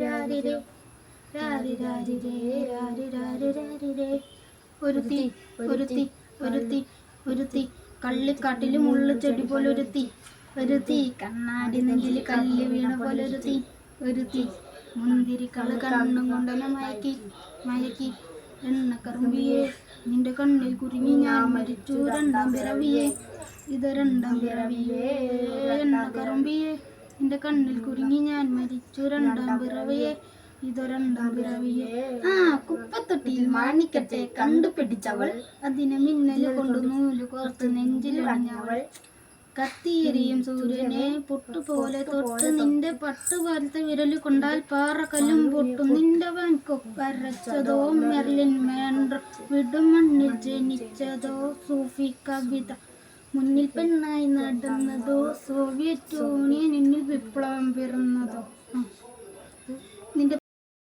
രാരിരേ രാരി രാരിരേ രാരി രാരി രാരിരേ ഒരുത്തി ഒരുത്തി ഒരുത്തി ഒരുത്തി കള്ളിക്കാട്ടിൽ മുള്ളു ചെടി പോലെ ഒരുത്തി ഒരുത്തി കണ്ണാടി നെഞ്ചിൽ കല്ല് വീണ പോലെ ഒരുത്തി ഒരുത്തി മുന്തിരിക്കൾ കണ്ണും കൊണ്ടല്ല മയക്കി മയക്കി എണ്ണ കറുമ്പിയെ നിന്റെ കണ്ണിൽ കുരുങ്ങി ഞാൻ മരിച്ചു രണ്ടാം പിറവിയെ ഇത് രണ്ടാം പിറവിയെ എണ്ണ കറുമ്പിയെ നിന്റെ കണ്ണിൽ കുരുങ്ങി ഞാൻ രണ്ടാം പിറവിയെ ഇതൊരണ്ടാം പിറവിയെ ആ കുപ്പത്തൊട്ടിയിൽ മാണിക്കത്തെ കണ്ടുപിടിച്ചവൾ. അതിനെ മിന്നൽ കൊണ്ട് നൂൽ കോർത്ത് നെഞ്ചിലണഞ്ഞവൾ. കത്തിയെരിയും സൂര്യനെ പൊട്ടുപോലെ തൊട്ട് നിന്റെ പട്ടുപോലത്തെ വിരൽ കൊണ്ടാൽ പാറക്കല്ലും പൊട്ടും. നിന്റെ വൻകൊപ്പരച്ചതോ മെർലിൻ വിടും വിടുമണ്ണിൽ ജനിച്ചതോ സൂഫി കവിത. മുന്നിൽ പെണ്ണായി നടന്നതോ സോവിയറ്റ് യൂണിയനിൽ വിപ്ലവം പിറന്നതോ.